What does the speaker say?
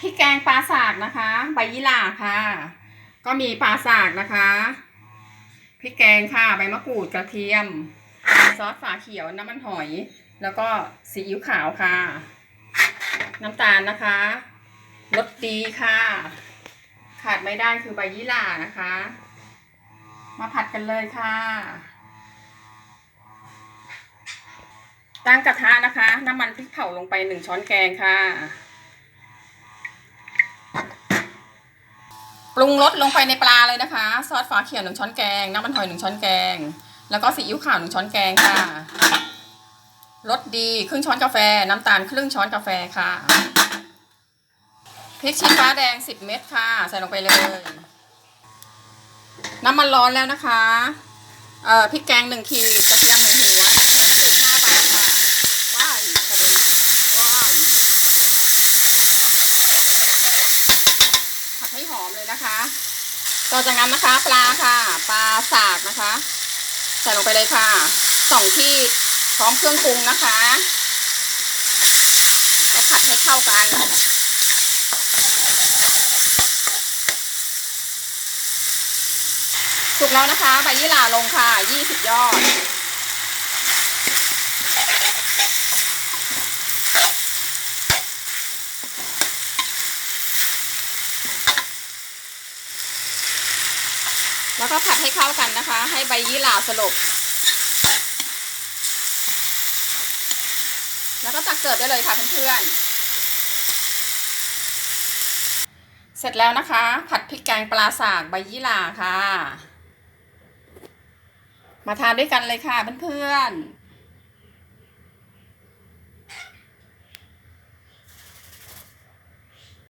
พริกแกงปลาสากนะคะ ใบยี่หร่าค่ะ ก็มีปลาสากนะคะพริกแกงค่ะ ใบมะกรูดกระเทียม ซอสฝาเขียวน้ำมันหอย แล้วก็ซีอิ๊วขาวค่ะ น้ำตาลนะคะรสดีค่ะ ขาดไม่ได้คือใบยี่หร่านะคะ มาผัดกันเลยค่ะ ตั้งกระทะนะคะ น้ำมันพริกเผาลงไปหนึ่งช้อนแกงค่ะ รุงรสลงไปในปลาเลยนะคะ ซอสฝาเขียวหนึ่งช้อนแกง น้ำมันหอยหนึ่งช้อนแกง แล้วก็ซีอิ๊วขาวหนึ่งช้อนแกงค่ะรสดีครึ่งช้อนกาแฟ น้ำตาลครึ่งช้อนกาแฟค่ะพริกชี้ฟ้าแดงสิบเม็ดค่ะ ใส่ลงไปเลย น้ำมันร้อนแล้วนะคะ เอ่อพริกแกงหนึ่งขีดกระเทียมหนึ่งหัวตะไคร้สี่ห้าใบค่ะว้ายกระเด็นว้ายผัดให้หอ มเลยนะคะ ต่อจากนั้นนะคะปลาค่ะ ปลาสากนะคะ ใส่ลงไปเลยค่ะสองที่พร้อมเครื่องปรุงนะคะแล้วผัดให้เข้ากัน สุกแล้วนะคะใบยี่หร่าลงค่ะ20ยอด แล้วก็ผัดให้เข้ากันนะคะ ให้ใบยี่หร่าสลบ แล้วก็ตักเสิร์ฟได้เลยค่ะเพื่อนๆ เสร็จแล้วนะคะ ผัดพริกแกงปลาสากใบยี่หร่าค่ะ มาทานด้วยกันเลยค่ะเพื่อนๆ